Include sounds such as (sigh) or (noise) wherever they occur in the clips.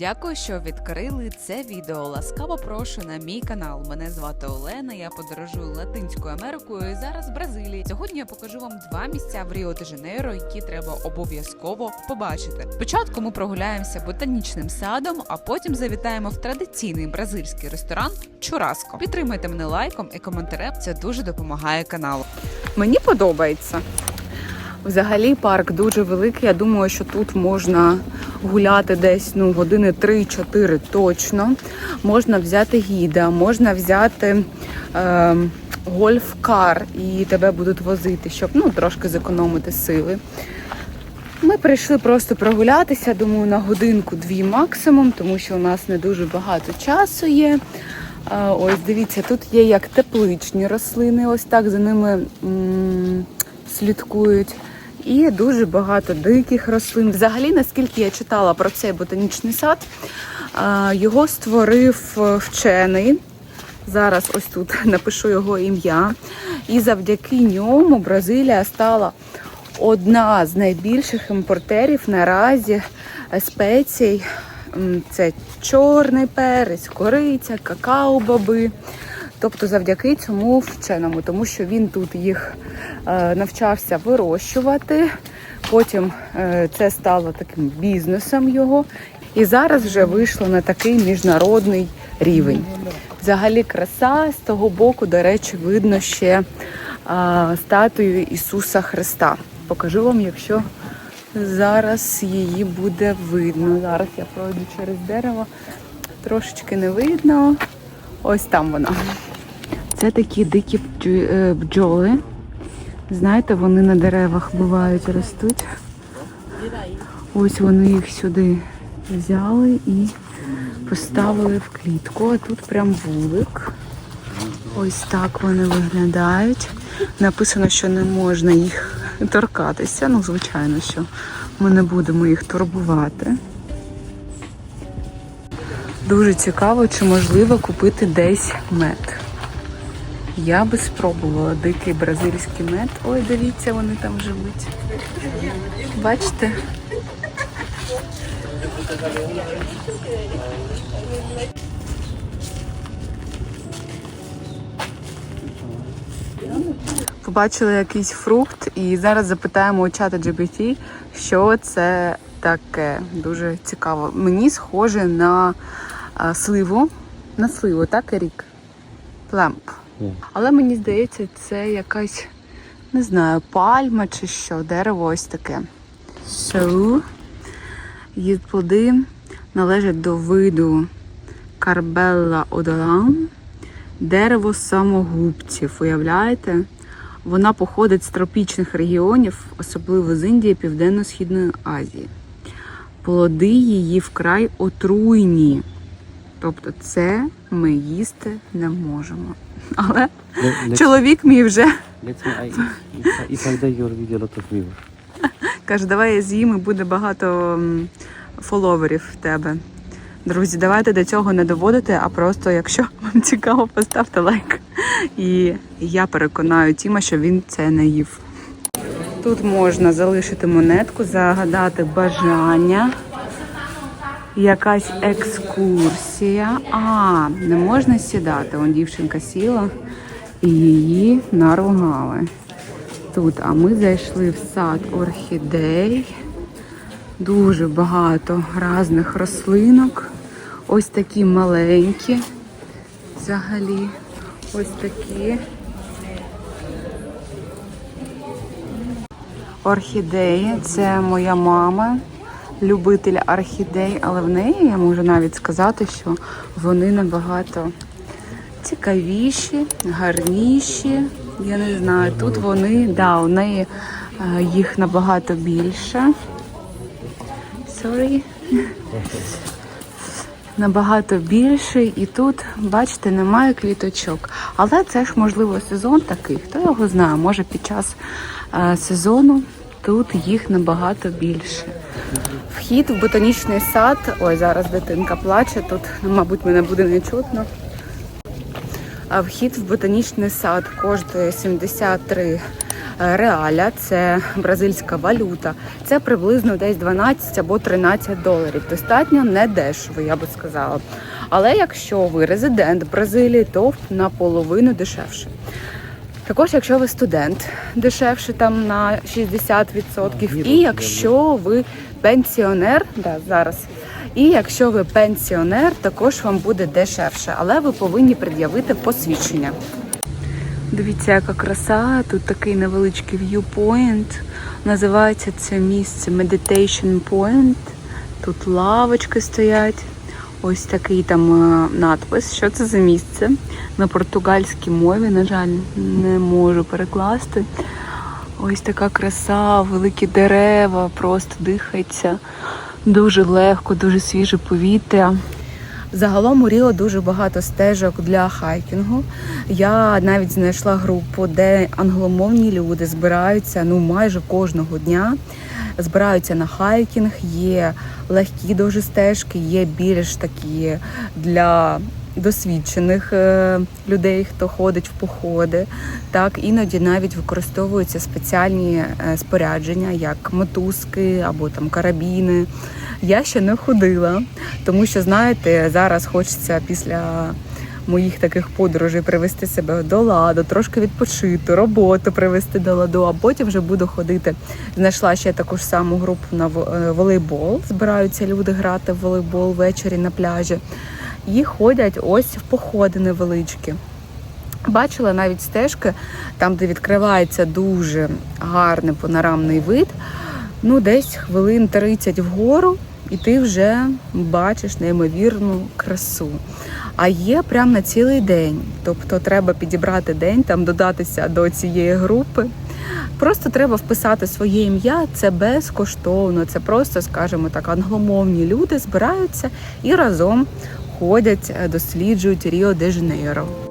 Дякую, що відкрили це відео. Ласкаво прошу на мій канал. Мене звати Олена. Я подорожую Латинською Америкою і зараз Бразилії. Сьогодні я покажу вам два місця в Ріо де Жанейро, які треба обов'язково побачити. Спочатку ми прогуляємося ботанічним садом, а потім завітаємо в традиційний бразильський ресторан Чураско. Підтримайте мене лайком і коментарем. Це дуже допомагає каналу. Мені подобається. Взагалі парк дуже великий. Я думаю, що тут можна гуляти десь ну, години 3-4 точно. Можна взяти гіда, можна взяти е, гольф-кар і тебе будуть возити, щоб ну, трошки зекономити сили. Ми прийшли просто прогулятися, думаю, на годинку-дві максимум, тому що у нас не дуже багато часу є. Ось дивіться, тут є як тепличні рослини, ось так за ними м- слідкують. І дуже багато диких рослин. Взагалі, наскільки я читала про цей ботанічний сад, його створив е, вчений. Зараз ось тут (laughs) напишу його ім'я. І завдяки ньому Бразилія стала одна з найбільших імпортерів наразі спецій. Це чорний перець, кориця, какао-боби. Тобто завдяки цьому вченому, тому що він тут їх е, навчався вирощувати. Потім е, це стало таким бізнесом його. І зараз вже вийшло на такий міжнародний рівень. Взагалі краса з того боку, до речі, видно ще е, статую Ісуса Христа. Покажу вам, якщо зараз її буде видно. Зараз я пройду через дерево. Трошечки не видно. Ось там вона. Це такі дикі е, бджоли. Знаєте, вони на деревах бувають, ростуть. Ось вони їх сюди взяли і поставили в клітку. А тут прям вулик. Ось так вони виглядають. Написано, що не можна їх торкатися. Ну, звичайно, що ми не будемо їх турбувати. Дуже цікаво, чи можливо купити десь мед. Я би спробувала дикий бразильський мед. Ой, дивіться, вони там живуть. Бачите? Побачили якийсь фрукт і зараз запитаємо у чата GPT, що це таке. Дуже цікаво. Мені схоже на сливу. На сливу, так, Ерік? Племп. Але мені здається, це якась, не знаю, пальма чи що, дерево ось таке. So, її плоди належать до виду Карбелла Одолан. Дерево самогубців, уявляєте? Вона походить з тропічних регіонів, особливо з Індії, Південно-Східної Азії. Плоди її вкрай отруйні. Тобто це ми їсти не можемо. Але Let, чоловік мій вже views. каже, давай я з'їм і буде багато фоловерів в тебе. Друзі, давайте до цього не доводити, а просто, якщо (laughs) вам цікаво, поставте лайк. І я переконаю Тіма, що він це не їв. Тут можна залишити монетку, загадати бажання. Якась екскурсія. А, не можна сідати. Он дівчинка сіла і її наругали. Тут, а ми зайшли в сад орхідей. Дуже багато різних рослинок. Ось такі маленькі. Взагалі. Ось такі. Орхідеї. Це моя мама, любитель орхідей, але в неї я можу навіть сказати, що вони набагато цікавіші, гарніші. Я не знаю, тут вони, да, у неї е, їх набагато більше. Sorry. Набагато більше, і тут, бачите, немає квіточок. Але це ж можливо сезон такий. Хто його знає, може під час е, сезону тут їх набагато більше. Вхід в ботанічний сад. Ой, зараз дитинка плаче. Тут, мабуть, мене буде не чутно. А вхід в ботанічний сад коштує 73 е, реаля, це бразильська валюта. Це приблизно десь 12 або 13 доларів. Достатньо недешево, я би сказала. Але якщо ви резидент Бразилії, то наполовину дешевше. Також, якщо ви студент, дешевше там на 60%. І якщо ви пенсіонер, да, зараз. І якщо ви пенсіонер, також вам буде дешевше, але ви повинні пред'явити посвідчення. Дивіться, яка краса. Тут такий невеличкий viewpoint. Називається це місце Meditation Point. Тут лавочки стоять. Ось такий там е, надпис. Що це за місце? На португальській мові, на жаль, не можу перекласти. Ось така краса, великі дерева, просто дихається. Дуже легко, дуже свіже повітря. Загалом у Ріо дуже багато стежок для хайкінгу. Я навіть знайшла групу, де англомовні люди збираються ну майже кожного дня. Збираються на хайкінг, є легкі дуже стежки, є більш такі для досвідчених е, людей, хто ходить в походи. Так, іноді навіть використовуються спеціальні е, спорядження, як мотузки або там карабіни. Я ще не ходила, тому що знаєте, зараз хочеться після моїх таких подорожей привести себе до ладу, трошки відпочити, роботу привести до ладу, а потім вже буду ходити. Знайшла ще таку ж саму групу на е, волейбол. Збираються люди грати в волейбол ввечері на пляжі. І ходять ось в походи невеличкі. Бачила навіть стежки, там, де відкривається дуже гарний панорамний вид. Ну, десь хвилин 30 вгору, і ти вже бачиш неймовірну красу. А є прямо на цілий день. Тобто треба підібрати день, там додатися до цієї групи. Просто треба вписати своє ім'я, це безкоштовно. Це просто, скажімо так, англомовні люди збираються і разом ходять, досліджують Ріо де Жанейро.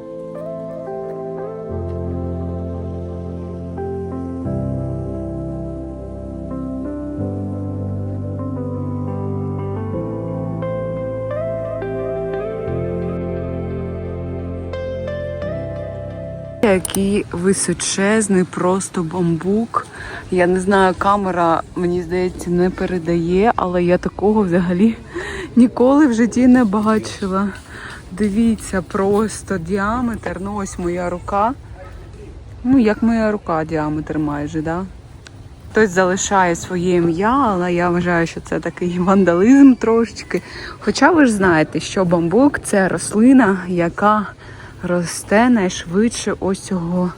Який височезний просто бамбук. Я не знаю, камера, мені здається, не передає, але я такого взагалі ніколи в житті не бачила. Дивіться, просто діаметр. Ну, ось моя рука. Ну, як моя рука діаметр майже, да? Хтось залишає своє ім'я, але я вважаю, що це такий (laughs) вандалізм трошечки. Хоча ви ж знаєте, що бамбук це рослина, яка росте найшвидше ось цього.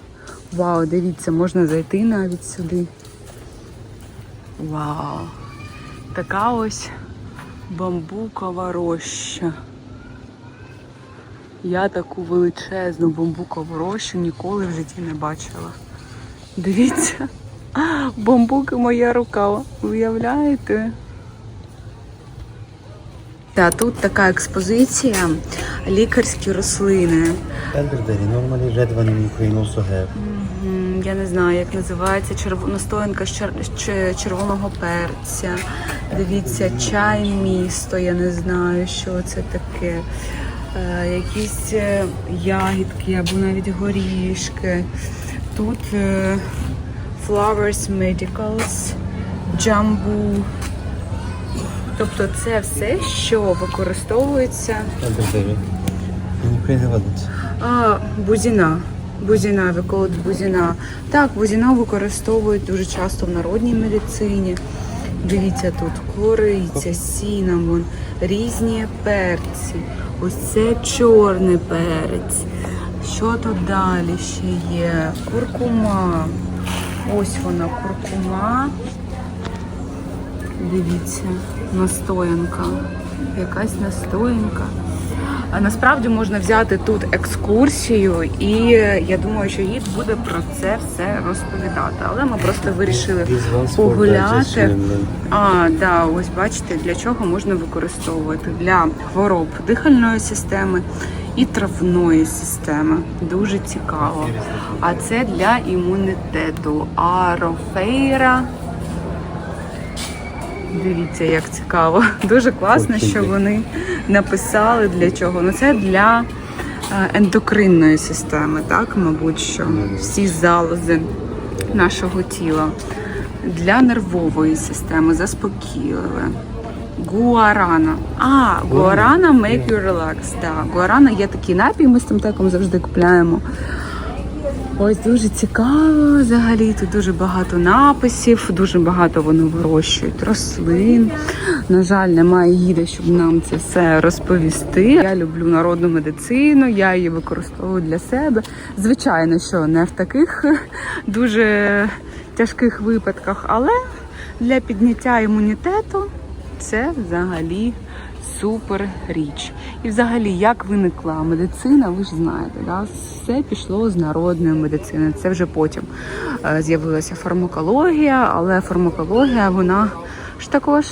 Вау, дивіться, можна зайти навіть сюди. Вау! Така ось бамбукова роща. Я таку величезну бамбукову рощу ніколи в житті не бачила. Дивіться, бамбук і моя рука. Уявляєте? Та тут така експозиція лікарські рослини. Я не знаю, як називається черв... настоянка з чер... червоного перця. Дивіться, чай місто. Я не знаю, що це таке. Е, якісь е, ягідки або навіть горішки. Тут е, Flowers Medicals, Jumbo. Тобто це все, що використовується it. а, бузіна. Бузіна, виколот бузіна. Так, бузіна використовують дуже часто в народній медицині. Дивіться тут кориця, сінамон, різні перці. Ось це чорний перець. Що тут далі ще є? Куркума. Ось вона куркума. Дивіться, настоянка. Якась настоянка. А насправді можна взяти тут екскурсію, і я думаю, що гід буде про це все розповідати. Але ми просто вирішили погуляти. А, да, ось бачите, для чого можна використовувати для хвороб дихальної системи і травної системи. Дуже цікаво. А це для імунітету. Арофейра. Дивіться, як цікаво. (laughs) Дуже класно, що вони написали для чого. Ну це для е, ендокринної системи, так, мабуть, що всі залози нашого тіла, для нервової системи, заспокійливе. Гуарана. А, гуарана make you relax. Да. Гуарана є такий напій, ми з Тимтеком завжди купляємо. Ось дуже цікаво взагалі. Тут дуже багато написів, дуже багато вони вирощують рослин. На жаль, немає гіда, щоб нам це все розповісти. Я люблю народну медицину, я її використовую для себе. Звичайно, що не в таких (laughs) дуже тяжких випадках, але для підняття імунітету це взагалі супер річ. І взагалі, як виникла медицина, ви ж знаєте, да? все пішло з народної медицини. Це вже потім е, з'явилася фармакологія, але фармакологія, вона ж також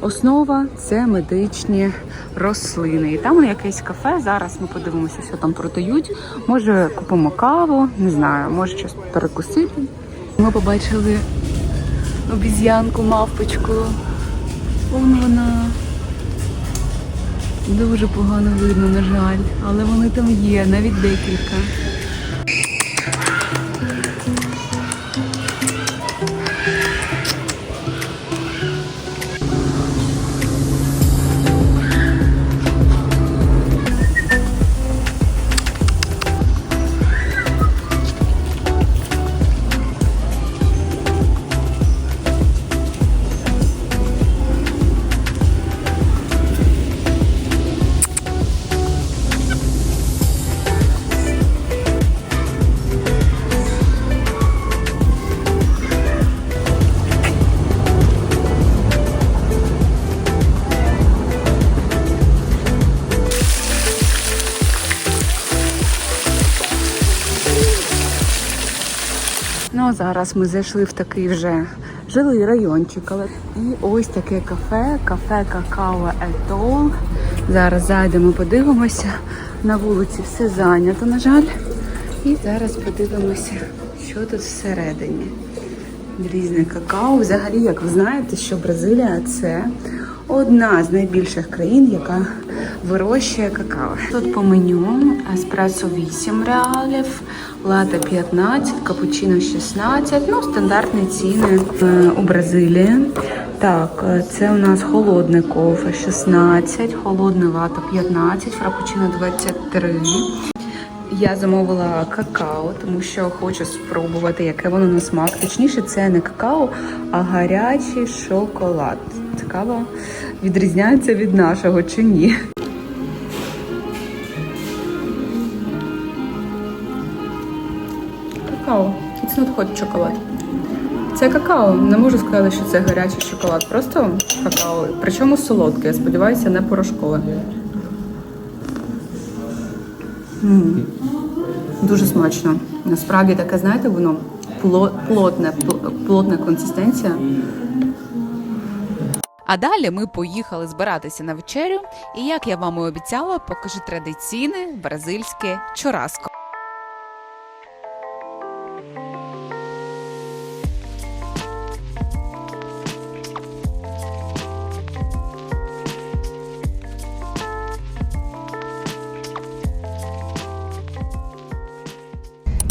основа це медичні рослини. І там якесь кафе. Зараз ми подивимося, що там продають. Може, купимо каву, не знаю, може щось перекусити. Ми побачили обіз'янку, мавпочку. Вон вона. Дуже погано видно, на жаль, але вони там є, навіть декілька. Зараз ми зайшли в такий вже жилий райончик. Але і ось таке кафе, кафе Какао Етол. Зараз зайдемо, подивимося. На вулиці все зайнято, на жаль. І зараз подивимося, що тут всередині. Різне какао. Взагалі, як ви знаєте, що Бразилія це одна з найбільших країн, яка вирощує какао. Тут по меню еспресо 8 реалів, лате 15, капучино 16, ну стандартні ціни е, у Бразилії. Так, е, це у нас холодне кофе 16, холодне лате 15, фрапучино 23. Я замовила какао, тому що хочу спробувати, яке воно на смак. Точніше, це не какао, а гарячий шоколад. Цікаво, відрізняється від нашого чи ні. Какао. It's not hot chocolate. Це какао. Не можу сказати, що це гарячий шоколад. Просто какао. Причому солодке. Я сподіваюся, не порошкове. М. Дуже смачно. Насправді таке, знаєте, воно плотне, плотна консистенція. А далі ми поїхали збиратися на вечерю. І як я вам і обіцяла, покажу традиційне бразильське чораско.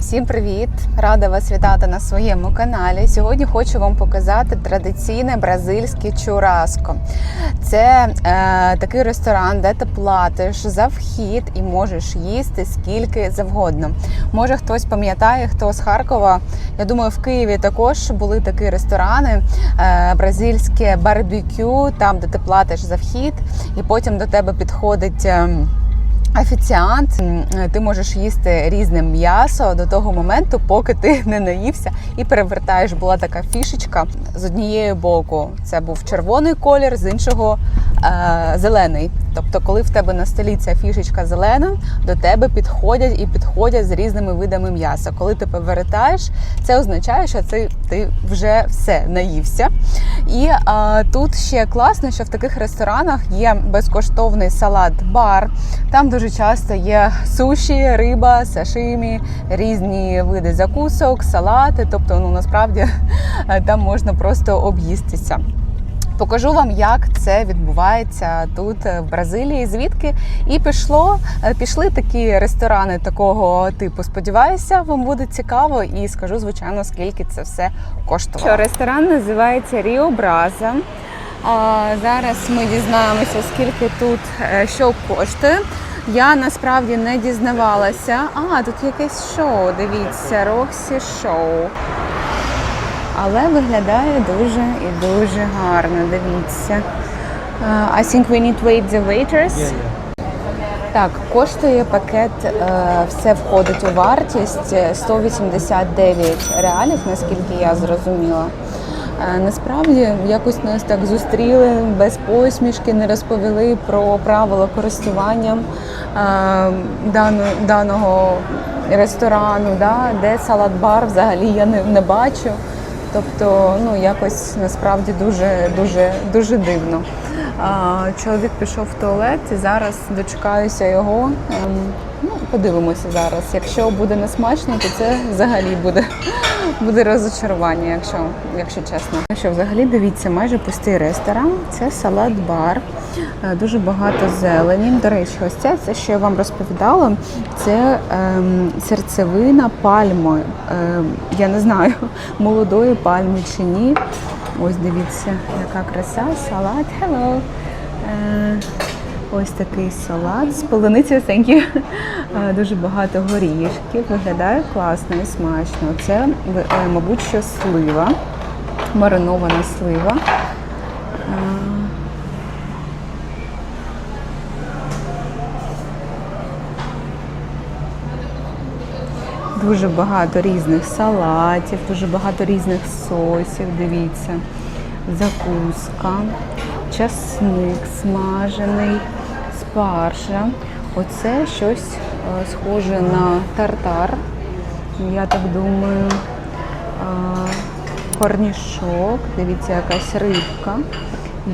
Всім привіт! Рада вас вітати на своєму каналі. Сьогодні хочу вам показати традиційне бразильське чураско. Це е, такий ресторан, де ти платиш за вхід і можеш їсти скільки завгодно. Може хтось пам'ятає, хто з Харкова. Я думаю, в Києві також були такі ресторани, е, бразильське барбекю, там де ти платиш за вхід, і потім до тебе підходить. ем, Офіціант, ти можеш їсти різне м'ясо до того моменту, поки ти (laughs) не наївся і перевертаєш. Була така фішечка з однієї боку. Це був червоний колір, з іншого зелений. Тобто, коли в тебе на столі ця фішечка зелена, до тебе підходять і підходять з різними видами м'яса. Коли ти повертаєш, це означає, що це ти вже все наївся. І е, тут ще класно, що в таких ресторанах є безкоштовний салат-бар. Там дуже часто є суші, риба, сашимі, різні види закусок, салати. Тобто, ну насправді (laughs) там можна просто об'їстися. Покажу вам, як це відбувається тут е, в Бразилії. Звідки і пішло, е, пішли такі ресторани такого типу. Сподіваюся, вам буде цікаво і скажу, звичайно, скільки це все коштувало. Що ресторан називається Ріо Браза. Зараз ми дізнаємося, скільки тут е, що коштує. Я насправді не дізнавалася. А, тут якесь шоу. Дивіться, Роксі шоу. Але виглядає дуже і дуже гарно. Дивіться. Uh, I think we need to wait the waiters. Так, коштує пакет, е, все входить у вартість е, 189 реалів, наскільки я зрозуміла. Е, Насправді якось нас так зустріли без посмішки, не розповіли про правила користування е, даного ресторану, да, де салат-бар взагалі я не бачу. Тобто, ну якось насправді дуже дуже дуже дивно. Чоловік пішов в туалет і зараз дочекаюся його. Ем, ну, подивимося зараз. Якщо буде несмачно, то це взагалі буде, (laughs) буде розочарування, якщо, якщо чесно. Ну Що взагалі дивіться, майже пустий ресторан. Це салат-бар, дуже багато зелені. До речі, ось це, це що я вам розповідала. Це ем, серцевина пальми. Ем, я не знаю, (laughs) молодої пальми чи ні. Ось дивіться, яка краса, салат. Hello. Е, ось такий салат з полуницею. Е, Дуже багато горішків. Виглядає класно і смачно. Це, е, мабуть, що слива, маринована слива. Дуже багато різних салатів, дуже багато різних сосів. Дивіться, закуска, часник смажений, спаржа. Оце щось е, схоже на тартар. Я так думаю. Е, Корнішок, дивіться, якась рибка.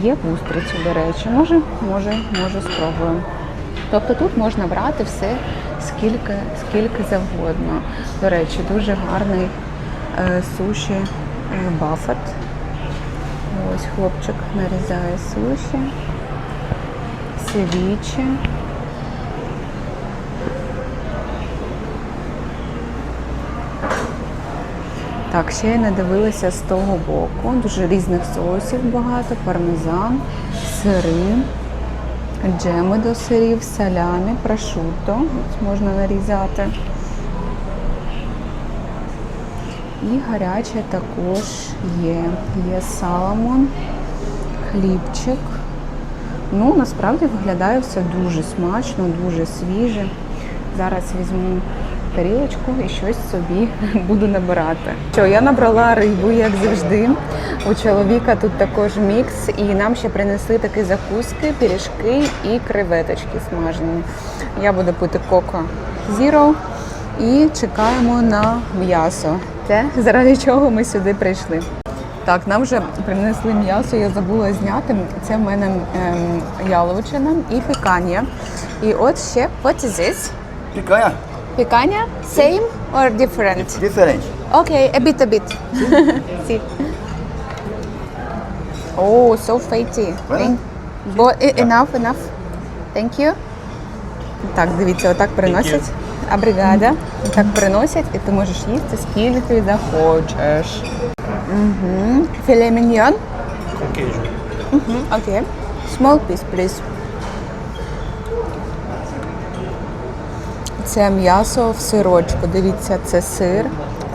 Є вустриці, до речі. Може, може, може, спробуємо. Тобто тут можна брати все скільки, скільки завгодно. До речі, дуже гарний е, суші е, бафет. Ось хлопчик нарізає суші, севічі. Так, ще я не дивилася з того боку. Дуже різних соусів багато, пармезан, сири, джеми до сирів, салями, прошутто. Можна нарізати. І гаряче також є. Є саламон, хлібчик. Ну, насправді виглядає все дуже смачно, дуже свіже. Зараз візьму тарілочку і щось собі (laughs) буду набирати. Що я набрала рибу, як завжди. У чоловіка тут також мікс, і нам ще принесли такі закуски, пиріжки і креветочки смажені. Я буду пити коко зіро і чекаємо на м'ясо. Те, заради чого ми сюди прийшли. Так, нам вже принесли м'ясо, я забула зняти. Це в мене ем, яловичина і пікання. І от ще what is this? Picanha, Пікання? Same or different? diferente. Okay, a bit, a bit. See. (laughs) Oh, so fatty. Thank... Bo... e- Enough, enough. Thank you. Так, дивіться, отак приносять. А бригада. Так приносять, і ти можеш їсти скільки захочеш. Угу. Філе міньйон? Угу, окей. Small piece, please. Це м'ясо в сирочку. Дивіться, це сир.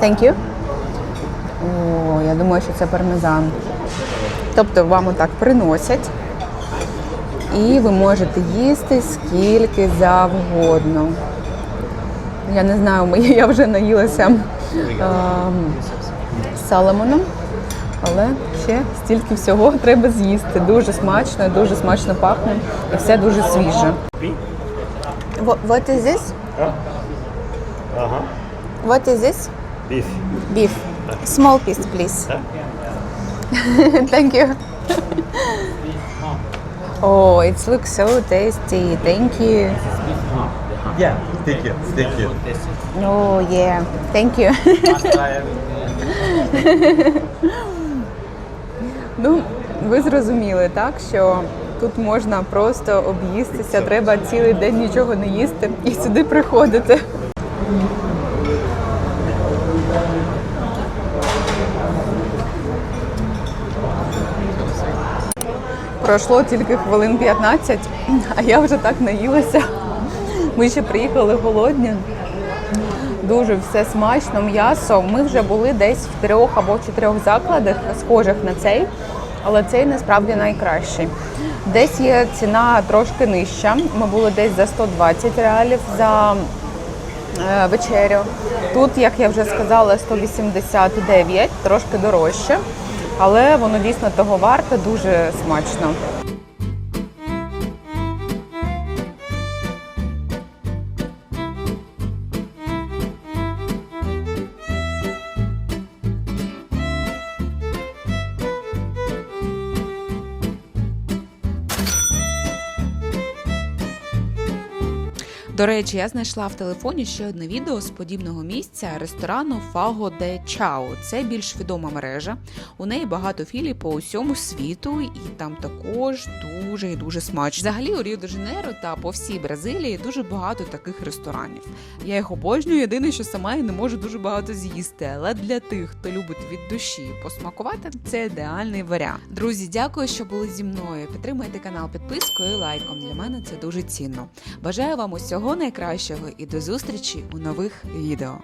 Thank you. О, я думаю, що це пармезан. Тобто вам отак приносять. І ви можете їсти скільки завгодно. Я не знаю, (laughs) я вже наїлася ем, саламоном, але ще стільки всього (laughs) треба з'їсти. Дуже смачно, дуже смачно пахне і все дуже свіже. What is this? Uh-huh. What is this? Beef. Beef. Small piece, please. Thank you. oh, it looks so tasty. Thank you. Yeah, thank you, thank you. Oh, yeah. Thank you. ну, ви зрозуміли, так що тут можна просто об'їстися, треба цілий день нічого не їсти і сюди приходити. Пройшло тільки хвилин 15, а я вже так наїлася. Ми ще приїхали голодні. Дуже все смачно, м'ясо. Ми вже були десь в трьох або чотирьох закладах, схожих на цей, але цей насправді найкращий. Десь є ціна трошки нижча. Ми були десь за 120 реалів за е, вечерю. Тут, як я вже сказала, 189, трошки дорожче, але воно дійсно того варте, дуже смачно. До речі, я знайшла в телефоні ще одне відео з подібного місця ресторану Фаго де Чао. Це більш відома мережа. У неї багато філій по усьому світу, і там також дуже і дуже смачно. Взагалі у Ріо де Жанейро та по всій Бразилії дуже багато таких ресторанів. Я їх обожнюю. Єдине, що сама я не можу дуже багато з'їсти. Але для тих, хто любить від душі посмакувати, це ідеальний варіант. Друзі, дякую, що були зі мною. Підтримайте канал підпискою і лайком. Для мене це дуже цінно. Бажаю вам усього найкращого і до зустрічі у нових відео.